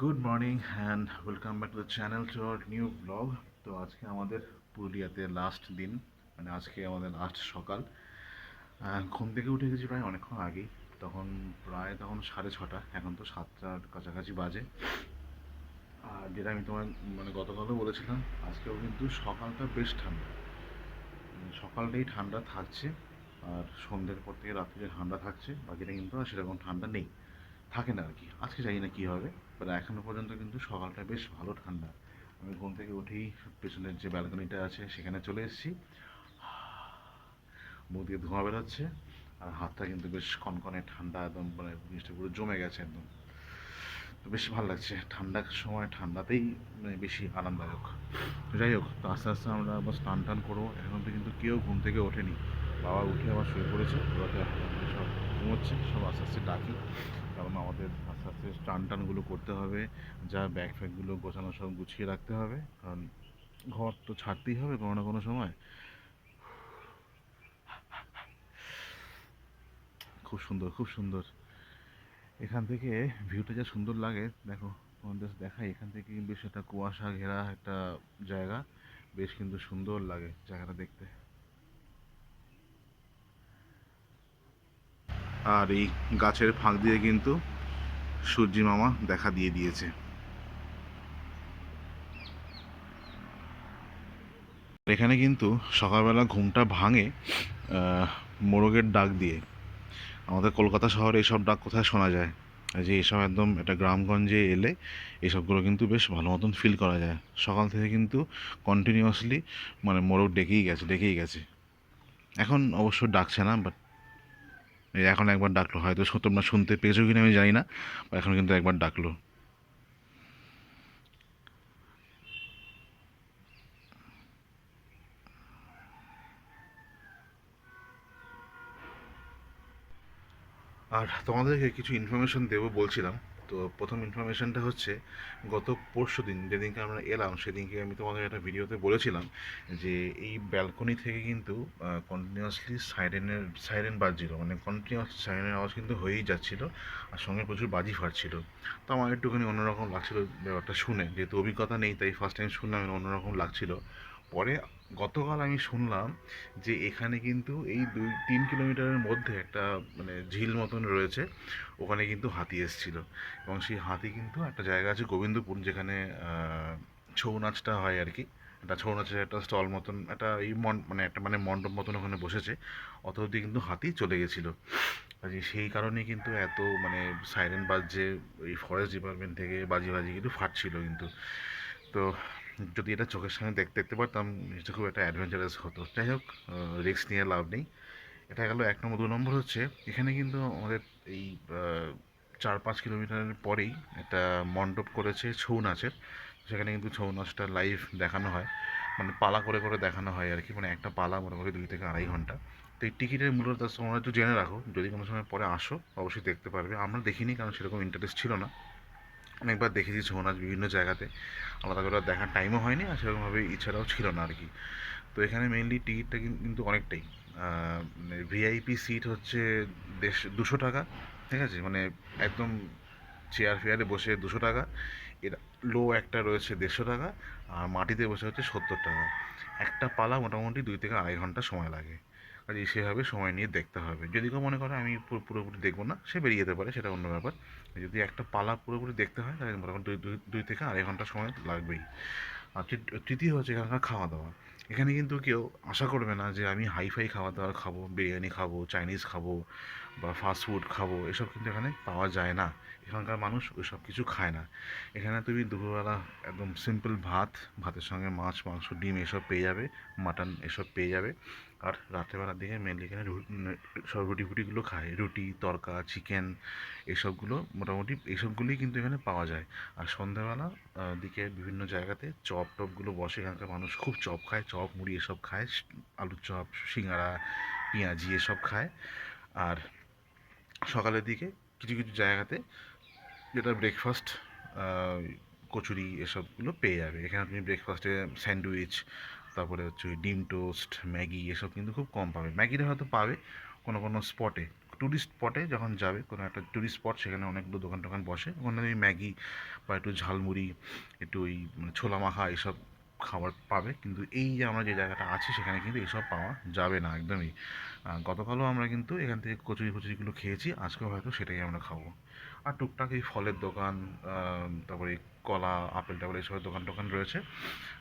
Good morning and welcome back to the channel to our new blog তো আজকে আমাদের পুরুলিয়াতে লাস্ট দিন মানে আজকে আমাদের লাস্ট সকাল। ঘুম থেকে উঠে গেছি প্রায় অনেকক্ষণ আগেই। তখন প্রায় তখন সাড়ে ছটা, এখন তো সাতটার কাছাকাছি বাজে। আর যেটা আমি তোমার মানে গতকালও বলেছিলাম, আজকেও কিন্তু সকালটা বেশ ঠান্ডা। মানে সকালটাই ঠান্ডা থাকছে, আর সন্ধ্যের পর থেকে রাত্রে ঠান্ডা থাকছে, বাকিটা কিন্তু আর সেরকম ঠান্ডা নেই। থাকে না আর কি। আজকে জানি না কী হবে বাট এখনও পর্যন্ত কিন্তু সকালটা বেশ ভালো ঠান্ডা। আমি ঘুম থেকে উঠেই পেছনের যে ব্যালকনিটা আছে, সেখানে চলে এসেছি। মুখ দিয়ে ধোঁয়া বেরোচ্ছে, আর হাতটা কিন্তু বেশ কনকনে ঠান্ডা, একদম মানে জিনিসটা পুরো জমে গেছে একদম। তো বেশ ভালো লাগছে। ঠান্ডার সময় ঠান্ডাতেই মানে বেশি আরামদায়ক। যাই হোক, তো আস্তে আস্তে আমরা আবার স্নান টান করব। এখন তো কিন্তু কেউ ঘুম থেকে ওঠেনি। বাবা উঠে আবার শুয়ে পড়েছে। ওরা তো সব ঘুমোচ্ছে, সব আস্তে আস্তে ডাকি। কারণ আমাদের আস্তে আস্তে স্টান টানগুলো করতে হবে, যা ব্যাগ ফ্যাগগুলো গোছানো সব গুছিয়ে রাখতে হবে, কারণ ঘর তো ছাড়তেই হবে কোনো না কোনো সময়। খুব সুন্দর খুব সুন্দর। এখান থেকে ভিউটা যা সুন্দর লাগে, দেখো, তোমাদের দেখাই, এখান থেকে বেশ একটা কুয়াশা ঘেরা একটা জায়গা, বেশ কিন্তু সুন্দর লাগে জায়গাটা দেখতে। আর এই গাছের ফাঁক দিয়ে কিন্তু সূর্যি মামা দেখা দিয়ে দিয়েছে। এখানে কিন্তু সকালবেলা ঘুমটা ভাঙে মোরগের ডাক দিয়ে। আমাদের কলকাতা শহরে এইসব ডাক কোথায় শোনা যায়? যে এসব একদম একটা গ্রামগঞ্জে এলে এসবগুলো কিন্তু বেশ ভালো মতন ফিল করা যায়। সকাল থেকে কিন্তু কন্টিনিউয়াসলি মানে মোরগ ডেকেই গেছে ডেকেই গেছে। এখন অবশ্য ডাকছে না বাট এখন একবার ডাকলো। হয়তো তোমরা শুনতে পেয়েছ কিনা আমি জানি না এখন কিন্তু একবার ডাকলো। আর তোমাদেরকে কিছু ইনফরমেশন দেবো বলছিলাম। তো প্রথম ইনফরমেশনটা হচ্ছে, গত পরশু দিন যেদিনকে আমরা এলাম, সেদিনকে আমি তোমাদের একটা ভিডিওতে বলেছিলাম যে এই ব্যালকনি থেকে কিন্তু কন্টিনিউয়াসলি সাইরেনের সাইরেন বাজছিল। মানে কন্টিনিউয়াস সাইরেনের আওয়াজ কিন্তু হয়েই যাচ্ছিল আর সঙ্গে প্রচুর বাজি ফাটছিল। তো আমার একটুখানি অন্যরকম লাগছিল ব্যাপারটা শুনে। যেহেতু অভিজ্ঞতা নেই, তাই ফার্স্ট টাইম শুনলাম অন্যরকম লাগছিল। পরে গতকাল আমি শুনলাম যে এখানে কিন্তু এই দুই, তিন কিলোমিটারের মধ্যে একটা মানে ঝিল মতন রয়েছে। ওখানে কিন্তু হাতি এসেছিল। এবং সেই হাতি কিন্তু একটা জায়গা আছে গোবিন্দপুর, যেখানে ছৌ নাচটা হয় আর কি একটা ছৌ নাচের একটা স্টল মতন, একটা এই মন মানে একটা মানে মণ্ডপ মতন ওখানে বসেছে। অত অবধি কিন্তু হাতি চলে গেছিল। কাজে সেই কারণেই কিন্তু এত মানে সাইরেন বাজছে। এই ফরেস্ট ডিপার্টমেন্ট থেকে বাজি বাজি কিন্তু ফাটছিল কিন্তু। তো যদি এটা চোখের সামনে দেখতে দেখতে পারতাম এটা খুব একটা অ্যাডভেঞ্চারাস হতো। যাই হোক রিস্ক নিয়ে লাভ নেই। এটা গেল এক নম্বর। দু নম্বর হচ্ছে, এখানে কিন্তু আমাদের এই চার পাঁচ কিলোমিটারের পরেই একটা মণ্ডপ করেছে ছৌ নাচের। সেখানে কিন্তু ছৌ নাচটা লাইভ দেখানো হয়। মানে পালা করে করে দেখানো হয় আর কি। মানে একটা পালা মনে মোটামুটি দুই থেকে আড়াই ঘণ্টা। তো এই টিকিটের মূল্য তার তোমরা একটু জেনে রাখো। যদি কোনো সময় পরে আসো, অবশ্যই দেখতে পারবে। আমরা দেখিনি, কারণ সেরকম ইন্টারেস্ট ছিল না। অনেকবার দেখেছি ছৌ নাচ বিভিন্ন জায়গাতে। আলাদা করে দেখার টাইমও হয়নি আর সেরকমভাবে ইচ্ছাটাও ছিল না আর কি। তো এখানে মেইনলি টিকিটটা কিন্তু অনেকটাই। মানে ভিআইপি সিট হচ্ছে দেশ দুশো টাকা, ঠিক আছে? মানে একদম চেয়ার ফেয়ারে বসে দুশো টাকা। এর লো একটা রয়েছে দেড়শো টাকা, আর মাটিতে বসে হচ্ছে সত্তর টাকা। একটা পালা মোটামুটি দুই থেকে আড়াই ঘণ্টা সময় লাগে। কাজে সেভাবে সময় নিয়ে দেখতে হবে। যদি কেউ মনে করে আমি পুরো- পুরোপুরি দেখব না, সে বেরিয়ে যেতে পারে, সেটা অন্য ব্যাপার। যদি একটা পালা পুরোপুরি দেখতে হয়, তাহলে মোটামুটি দুই দুই থেকে আড়াই ঘণ্টা সময় লাগবেই। আর তৃতীয় হচ্ছে এখানকার খাওয়া দাওয়া এখানে কিন্তু কেউ আশা করবে না যে আমি হাইফাই খাওয়া দাওয়া খাব, বিরিয়ানি খাব, চাইনিজ খাব বা ফাস্ট ফুড খাব, এসব কিন্তু এখানে পাওয়া যায় না। এখানকার মানুষ ওইসব কিছু খায় না। এখানে তুমি দুপুরবেলা একদম সিম্পল ভাত, ভাতের সঙ্গে মাছ, মাংস, ডিম এসব পেয়ে যাবে মাটন এসব পেয়ে যাবে। আর রাত্রেবেলার দিকে মেনলি এখানে সব রুটি ফুটিগুলো খায়। রুটি, তরকা চিকেন এসবগুলো মোটামুটি এসবগুলোই কিন্তু এখানে পাওয়া যায়। আর সন্ধ্যাবেলা দিকে বিভিন্ন জায়গাতে চপ টপগুলো বসে। এখানকার মানুষ খুব চপ খায়। চপ, মুড়ি এসব খায়। আলুর চপ সিঙ্গারা পেঁয়াজি এসব খায়। আর সকালের দিকে কিছু কিছু জায়গাতে যেটা ব্রেকফাস্ট কচুরি এসবগুলো পেয়ে যাবে। এখানে তুমি ব্রেকফাস্টে স্যান্ডউইচ তারপরে হচ্ছে ডিম টোস্ট, ম্যাগি এসব কিন্তু খুব কম পাবে। ম্যাগিটা হয়তো পাবে কোনো কোনো স্পটে ট্যুরিস্ট স্পটে যখন যাবে, কোনো একটা ট্যুরিস্ট স্পট সেখানে অনেকগুলো দোকান টোকান বসে। ওখানে ওই ম্যাগি বা একটু ঝালমুড়ি, একটু ওই মানে ছোলা মাখা এইসব খাবার পাবে। কিন্তু এই যে আমরা যে জায়গাটা আছি, সেখানে কিন্তু এইসব পাওয়া যাবে না একদমই। গতকালও আমরা কিন্তু এখান থেকে কচুরি কচুরিগুলো খেয়েছি। আজকেও হয়তো সেটাই আমরা খাব। আর টুকটাক এই ফলের দোকান তারপরে কলা, আপেল টাপেল এইসবের দোকান টোকান রয়েছে।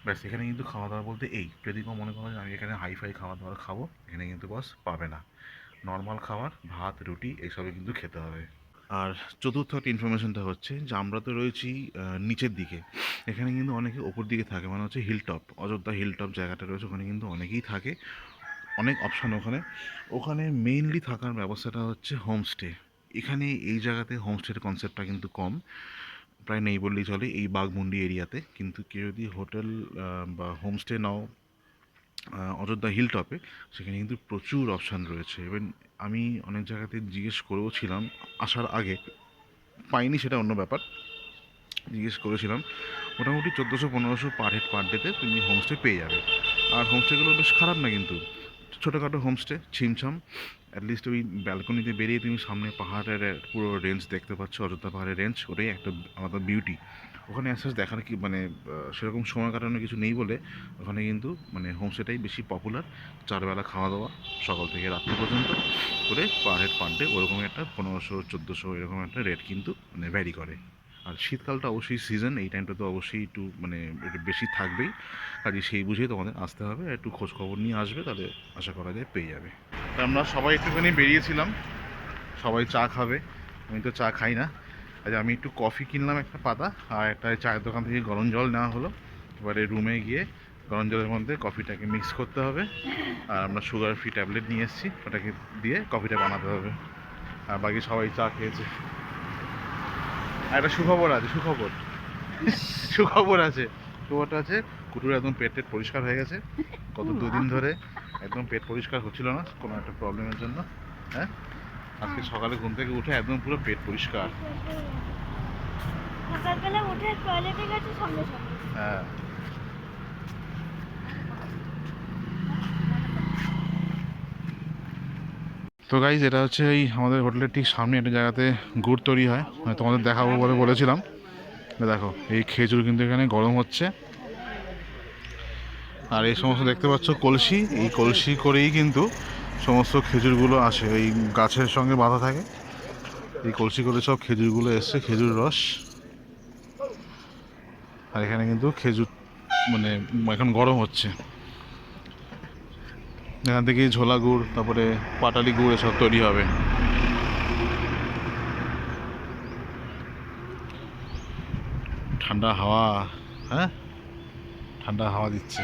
ব্যাস, এখানে কিন্তু খাওয়া দাওয়া বলতে এই, যদি কেউ মনে করো যে আমি এখানে হাইফাই খাওয়া দাওয়া খাব, এখানে কিন্তু বস পাবে না। নর্মাল খাবার, ভাত, রুটি এইসবই কিন্তু খেতে হবে। আর চতুর্থ একটা ইনফরমেশনটা হচ্ছে যে আমরা তো রয়েছি নিচের দিকে। এখানে কিন্তু অনেকে ওপর দিকে থাকে মানে হচ্ছে হিলটপ অযোধ্যা হিলটপ জায়গাটা রয়েছে, ওখানে কিন্তু অনেকেই থাকে। অনেক অপশান ওখানে। ওখানে মেইনলি থাকার ব্যবস্থাটা হচ্ছে হোমস্টে এখানে এই জায়গাতে হোমস্টের কনসেপ্টটা কিন্তু কম। প্রায় নেই বললেই চলে এই বাঘমুন্ডি এরিয়াতে। কিন্তু কেউ যদি হোটেল বা হোমস্টে নাও অযোধ্যা হিল টপে সেখানে কিন্তু প্রচুর অপশান রয়েছে। এবং আমি অনেক জায়গাতে জিজ্ঞেস করেও ছিলাম আসার আগে, পাইনি সেটা অন্য ব্যাপার। জিজ্ঞেস করেছিলাম, মোটামুটি চোদ্দোশো পনেরোশো পার হেড পার ডেতে তুমি হোমস্টে পেয়ে যাবে। আর হোমস্টেগুলো বেশ খারাপ না কিন্তু। ছোটোখাটো হোমস্টে, ছিমছাম অ্যাটলিস্ট ওই ব্যালকনিতে বেরিয়ে তুমি সামনে পাহাড়ের পুরো রেঞ্জ দেখতে পাচ্ছ, অযোধ্যা পাহাড়ের রেঞ্জ ওটাই একটা আলাদা বিউটি ওখানে আস্তে দেখার কি মানে সেরকম সময় কাটানোর কিছু নেই বলে ওখানে কিন্তু মানে হোমস্টেটাই বেশি পপুলার চারবেলা খাওয়া দাওয়া, সকাল থেকে রাত্রি পর্যন্ত করে পার হেড পার ডে ওরকম একটা পনেরোশো, চোদ্দোশো এরকম একটা রেট কিন্তু মানে ভ্যারি করে। আর শীতকালটা অবশ্যই সিজন এই টাইমটা তো অবশ্যই একটু মানে একটু বেশি থাকবেই। কাজে সেই বুঝেই তোমাদের আসতে হবে, একটু খোঁজ খবর নিয়ে আসবে, তাহলে আশা করা যায় পেয়ে যাবে। তা আমরা সবাই একটুখানি বেরিয়েছিলাম, সবাই চা খাবে, আমি তো চা খাই না। আজ আমি একটু কফি কিনলাম একটা পাতা, আর একটা চায়ের দোকান থেকে গরম জল নেওয়া হলো। এবারে রুমে গিয়ে গরম জলের মধ্যে কফিটাকে মিক্স করতে হবে। আর আমরা সুগার ফ্রি ট্যাবলেট নিয়ে এসেছি, ওটাকে দিয়ে কফিটা বানাতে হবে। আর বাকি সবাই চা খেয়েছে। একটা সুখবর আছে সুখবর। সুখবর আছে। সুখবরটা আছে কুটুর একদম পেট টেট পরিষ্কার হয়ে গেছে। গত দুদিন ধরে একদম পেট পরিষ্কার হচ্ছিল না কোনো একটা প্রবলেমের জন্য হ্যাঁ? আজকে সকালে ঘুম থেকে উঠে একদম পুরো পেট পরিষ্কার। সকালবেলা উঠে টয়লেটে গেছে সঙ্গে সঙ্গে। হ্যাঁ। তো গাইজ এটা হচ্ছে এই আমাদের হোটেলের ঠিক সামনে একটা জায়গাতে গুড় তৈরি হয়। মানে তোমাদের দেখাবো বলে বলেছিলাম। দেখো, এই খেজুর কিন্তু এখানে গরম হচ্ছে। আর এই সমস্ত দেখতে পাচ্ছ কলসি, এই কলসি করেই কিন্তু সমস্ত খেজুরগুলো আসে। এই গাছের সঙ্গে বাঁধা থাকে। এই কলসি করে সব খেজুরগুলো এসছে, খেজুর রস। আর এখানে কিন্তু খেজুর মানে এখন গরম হচ্ছে। এখান থেকে ঝোলা গুড়, তারপরে পাটালি গুড় এসব তৈরি হবে। ঠান্ডা হাওয়া হ্যাঁ? ঠান্ডা হাওয়া দিচ্ছে।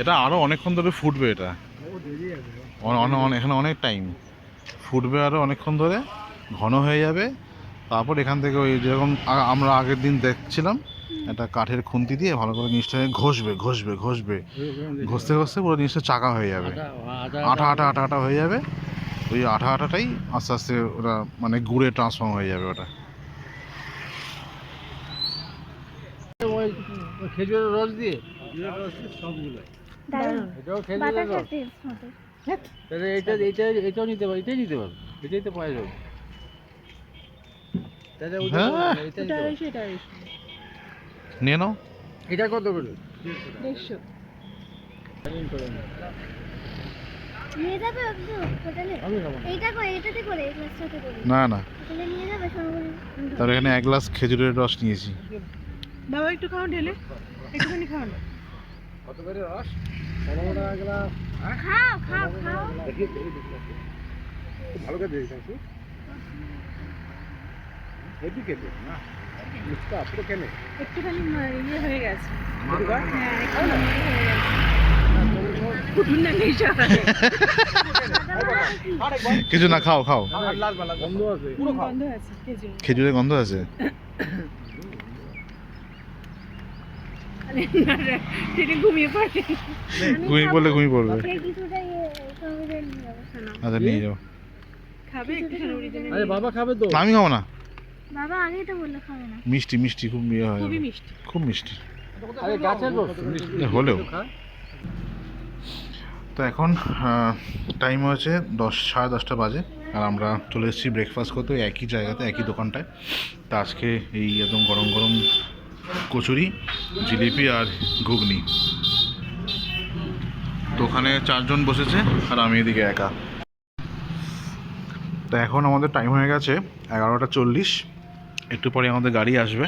এটা আরও অনেকক্ষণ ধরে ফুটবে এটা। এখানে অনেক টাইম। ফুটবে আরও অনেকক্ষণ ধরে, ঘন হয়ে যাবে। তারপর এখান থেকে ওই যেরকম আমরা আগের দিন দেখছিলাম একটা কাঠের খুন্তি দিয়ে ভালো করে জিনিসটাকে ঘষবে ঘষবে ঘষবে। ঘষতে ঘষতে পুরো জিনিসটা চাকা হয়ে যাবে। আঠা আঠা আঠা আঠা হয়ে যাবে। ওই আঠা আঠাটাই আস্তে আস্তে ওটা মানে গুড়ে ট্রান্সফর্ম হয়ে যাবে ওটা। খেজুরের রস দিয়ে? তাহলে এটা এটা এটাও নিতে পারো এটাই নিতে এটাই তো পাওয়া যাবে। তাহলে এটা। নিয়ে নাও। এটা কত করে? দেড়শো। করে নাও। নিয়ে যাবে হোটেলে আমি খাব না। এইটা করে এটাতে করে গ্লাসটাতে করে? না না। হোটেলে নিয়ে যাবে এখানে এক গ্লাস খেজুরের রস নিয়েছি। বাবা একটু খাও ঢেলে। একটুখানি খাও না। কত করে রস? পনেরো টাকা গ্লাস খাও খাও খাও। ভালো করে দিয়েছি হেভি খেতে না? মিষ্টা পুরো কেনে একটুখানি ইয়ে হয়ে গেছে। হ্যাঁ হয়ে গেছে। কুটুর না নেই কিছু না খাও খাও। বন্ধ আছে পুরো আছে খেজুরের গন্ধ আছে? ঘুমিয়ে ঘুমিয়ে ঘুমিয়ে পড়বে। কিছুটা ইয়ে শোনো। আচ্ছা নিয়ে যাও। খাবে আরে বাবা খাবে তো। আমি খাব না। বাবা আগেই তো বললে খাবে না। মিষ্টি মিষ্টি খুব ইয়ে হয়। খুবই মিষ্টি। খুব মিষ্টি। আরে গাছের রস হলেও। তো এখন টাইম হয়েছে দশ সাড়ে দশটা বাজে আর আমরা চলে এসেছি ব্রেকফাস্ট করতে ওই একই জায়গাতে একই দোকানটায়। তা আজকে এই একদম গরম গরম কচুরি জিলিপি আর ঘুগনি। তো ওখানে চারজন বসেছে আর আমি এদিকে একা। তো এখন আমাদের টাইম হয়ে গেছে এগারোটা চল্লিশ। একটু পরে আমাদের গাড়ি আসবে।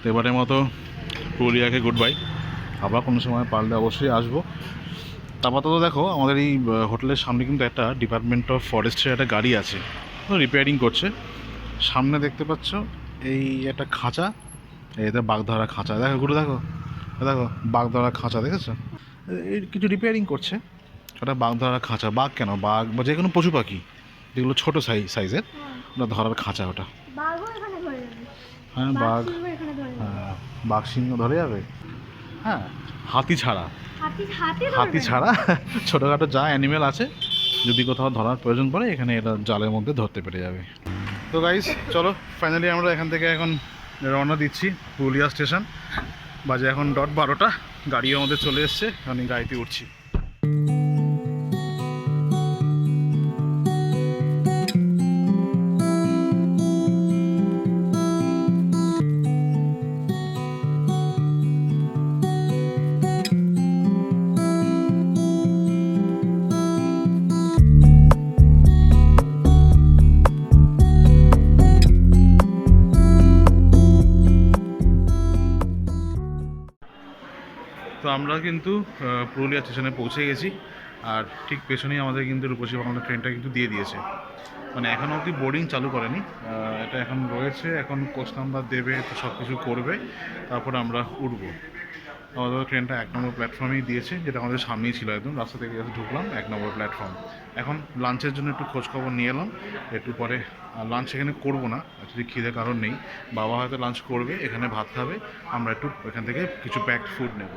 তো এবারের মতো পুরুলিয়াকে গুড বাই আবার কোনো সময় পারলে অবশ্যই আসব। তারপর আপাতত দেখো, আমাদের এই হোটেলের সামনে কিন্তু একটা ডিপার্টমেন্ট অফ ফরেস্টের একটা গাড়ি আছে। রিপেয়ারিং করছে। সামনে দেখতে পাচ্ছ, এই একটা খাঁচা। এটা বাগধারা খাঁচা। দেখো গুরু দেখো। দেখো, বাগধারা খাঁচা, দেখেছ? এই কিছু রিপেয়ারিং করছে। ওটা বাগধারা খাঁচা। বাঘ কেন? বাঘ বা যে কোনো পশু পাখি। যেগুলো ছোটো সাইজ সাইজের। ওটা ধরার খাঁচা ওটা বাঘও এখানে ধরে যাবে হ্যাঁ বাঘ বাঘ। সিংহ ধরে যাবে হ্যাঁ, বাঘ সিংহ ধরে যাবে? হ্যাঁ হাতি ছাড়া। হাতি হাতি হাতি ছাড়া? ছোটোখাটো যা অ্যানিমেল আছে যদি কোথাও ধরার প্রয়োজন পড়ে এখানে এটা জালের মধ্যে ধরতে পেরে যাবে। তো গাইস চলো ফাইনালি আমরা এখান থেকে এখন রওনা দিচ্ছি পুরুলিয়া স্টেশন। বাজে এখন ডট বারোটা গাড়িও আমাদের চলে এসছে আমি গাড়িতে উঠছি। তো আমরা কিন্তু পুরুলিয়া স্টেশনে পৌঁছে গেছি। আর ঠিক পেছনেই আমাদের কিন্তু রূপসী বাংলা ট্রেনটা কিন্তু দিয়ে দিয়েছে। মানে এখনও অবধি বোর্ডিং চালু করেনি। এটা এখন রয়েছে। এখন কোচ নাম্বার দেবে সব কিছু করবে। তারপর আমরা উঠবো। আমাদের ট্রেনটা এক নম্বর প্ল্যাটফর্মেই দিয়েছে, যেটা আমাদের সামনেই ছিল একদম। রাস্তা থেকে just ঢুকলাম, এক নম্বর প্ল্যাটফর্ম। এখন লাঞ্চের জন্য একটু খোঁজখবর নিয়ে এলাম। একটু পরে লাঞ্চ এখানে করব না। অ্যাকচুয়ালি খিদে কারণ নেই, বাবা হয়তো লাঞ্চ করবে, এখানে ভাত খাবে। আমরা একটু এখান থেকে কিছু প্যাকড ফুড নেব।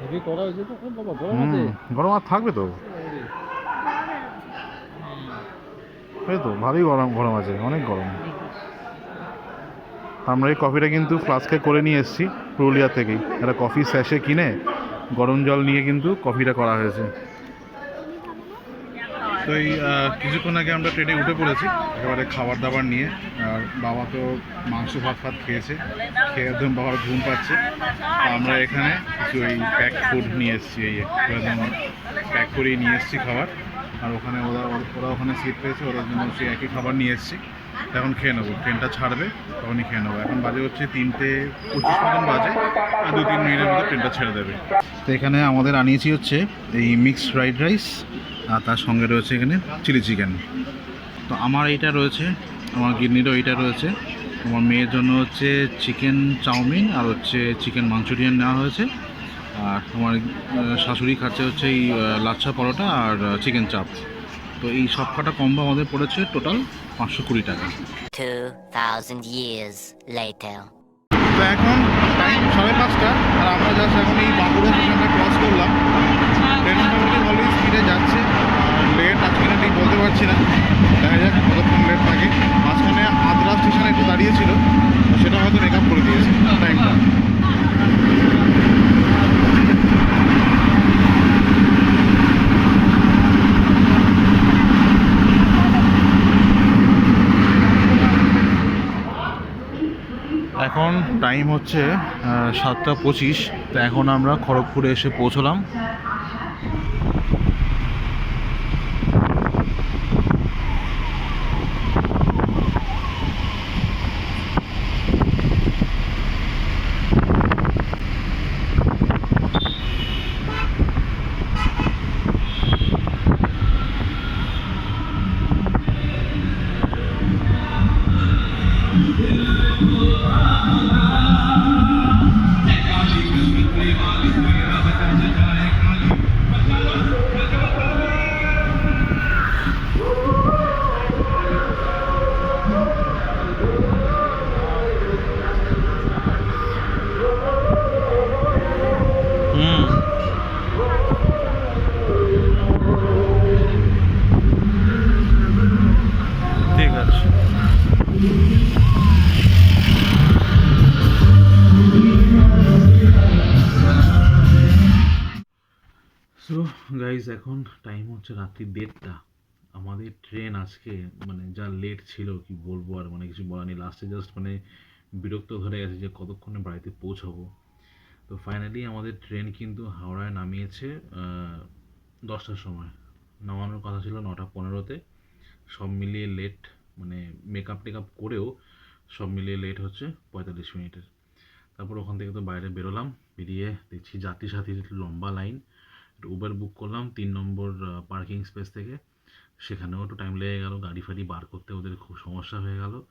হেভি করা হয়েছে তো ও বাবা গরম আছে। গরম আর থাকবে তো। এই তো ভালোই গরম গরম আছে অনেক গরম। আমরা এই কফিটা কিন্তু ফ্লাস্কে করে নিয়ে এসেছি পুরুলিয়া থেকেই। একটা কফি স্যাশে কিনে গরম জল নিয়ে কিন্তু কফিটা করা হয়েছে। তো এই কিছুক্ষণ আগে আমরা ট্রেনে উঠে পড়েছি, একেবারে খাবার দাবার নিয়ে। আর বাবা তো মাংস, ভাত, ফাত খেয়েছে। খেয়ে একদম বাবার ঘুম পাচ্ছে। আমরা এখানে কিছু ওই প্যাক ফুড নিয়ে এসেছি, এই একদম প্যাক করেই নিয়ে এসেছি খাবার। আর ওখানে ওরা ওরা ওখানে সিট পেয়েছে, ওদের জন্য সেই একই খাবার নিয়ে এসেছি। এখন খেয়ে নেব। ট্রেনটা ছাড়বে, তখনই খেয়ে নেব। এখন বাজে হচ্ছে তিনটে পঁচিশ মতন বাজে। আর দু তিন মিনিটের মধ্যে ট্রেনটা ছেড়ে দেবে। তো এখানে আমাদের আনিয়েছি হচ্ছে এই মিক্সড ফ্রাইড রাইস আর তার সঙ্গে রয়েছে এখানে চিলি চিকেন তো আমার এইটা রয়েছে, আমার গিন্নিরও এইটা রয়েছে। আমার মেয়ের জন্য হচ্ছে চিকেন চাউমিন আর হচ্ছে চিকেন মাঞ্চুরিয়ান নেওয়া হয়েছে। আর আমার শাশুড়ি খাচ্ছে হচ্ছে এই লাচ্ছা পরোটা আর চিকেন চাপ। তো এই সব কটা কম্বো আমাদের পড়েছে টোটাল পাঁচশো কুড়ি টাকা। 2,000 years later. তো এখন টাইম সাড়ে পাঁচটা আর আমরা জাস্ট এখন এই বাঁকুড়া স্টেশনটা ক্রস করলাম। ট্রেন মোটামুটি ভালোই স্পিডে যাচ্ছে লেট আজকে না ঠিক বলতে পারছি না। দেখা যাক কতক্ষণ লেট থাকে। মাঝখানে আদ্রা স্টেশনে একটু দাঁড়িয়েছিল সেটা হয়তো মেকআপ করে দিয়েছে। টাইমটা এখন টাইম হচ্ছে সাতটা পঁচিশ। তো এখন আমরা খড়গপুরে এসে পৌঁছলাম। এখন টাইম হচ্ছে রাত্রি দেড়টা। আমাদের ট্রেন আজকে মানে যা লেট ছিল, কি বলব আর মানে কিছু বলার নেই। লাস্টে জাস্ট মানে বিরক্ত ধরে গেছে যে কতক্ষণে বাড়িতে পৌঁছাবো। তো ফাইনালি আমাদের ট্রেন কিন্তু হাওড়ায় নামিয়েছে দশটার সময়। নামানোর কথা ছিল নটা পনেরোতে। সব মিলিয়ে লেট মানে মেকআপ টেকআপ করেও সব মিলিয়ে লেট হচ্ছে পঁয়তাল্লিশ মিনিটের। তারপর ওখান থেকে তো বাইরে বেরোলাম, বেরিয়ে দেখছি যাত্রী সাথী লম্বা লাইন উবার বুক করলাম তিন নম্বর পার্কিং স্পেস থেকে। সেখানেও একটু টাইম লেগে গেল গাড়ি ফাড়ি বার করতে ওদের খুব সমস্যা হয়ে গেল।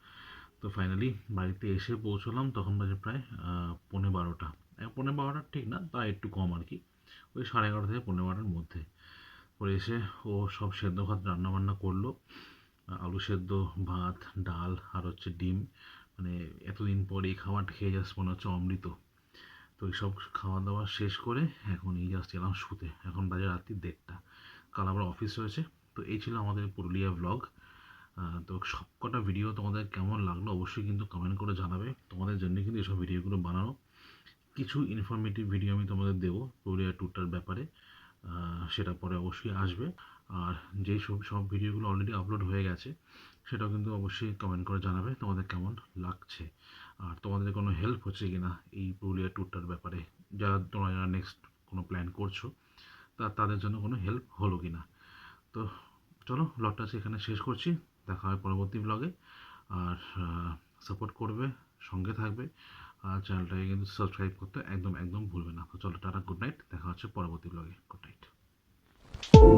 তো ফাইনালি বাড়িতে এসে পৌঁছলাম তখন বাজে প্রায় আহ, পৌনে বারোটা। আহ, পৌনে বারোটা ঠিক না তা একটু কম আর কি। ওই সাড়ে এগারোটা থেকে পনেরো বারোটার মধ্যে। পরে এসে ও সব সেদ্ধ ভাত রান্নাবান্না করল। আলু সেদ্ধ ভাত ডাল আর হচ্ছে ডিম। মানে এতদিন পর এই খাবারটা খেয়ে যাস মনে হচ্ছে অমৃত। তো এইসব খাওয়া দাওয়া শেষ করে এখন এই জাস্ট এলাম শুতে। এখন বাজে রাত্রি দেড়টা। কাল আবার অফিস রয়েছে। তো এই ছিল আমাদের পুরুলিয়া ব্লগ তো সব কটা ভিডিও তোমাদের কেমন লাগল অবশ্যই কিন্তু কমেন্ট করে জানাবে। তোমাদের জন্য কিন্তু এসব ভিডিওগুলো বানানো। কিছু ইনফরমেটিভ ভিডিও আমি তোমাদের দেবো পুরুলিয়া ট্যুরটার ব্যাপারে। সেটা পরে অবশ্যই আসবে। আর যেই সব সব ভিডিওগুলো অলরেডি আপলোড হয়ে গেছে, সেটাও কিন্তু অবশ্যই কমেন্ট করে জানাবে তোমাদের কেমন লাগছে। আর তোমাদের কোনো হেল্প হচ্ছে কি না এই পুরুলিয়া ট্যুরটার ব্যাপারে? যারা তোমরা, যারা নেক্সট কোনো প্ল্যান করছ, তা তাদের জন্য কোনো হেল্প হলো কি না তো চলো ব্লগটা এখানে শেষ করছি। দেখা হয় পরবর্তী ব্লগে আর সাপোর্ট করবে, সঙ্গে থাকবে। আর চ্যানেলটাকে কিন্তু সাবস্ক্রাইব করতে একদম একদম ভুলবে না। তো চলো, টাটা গুড নাইট দেখা হচ্ছে পরবর্তী ব্লগে গুড নাইট Música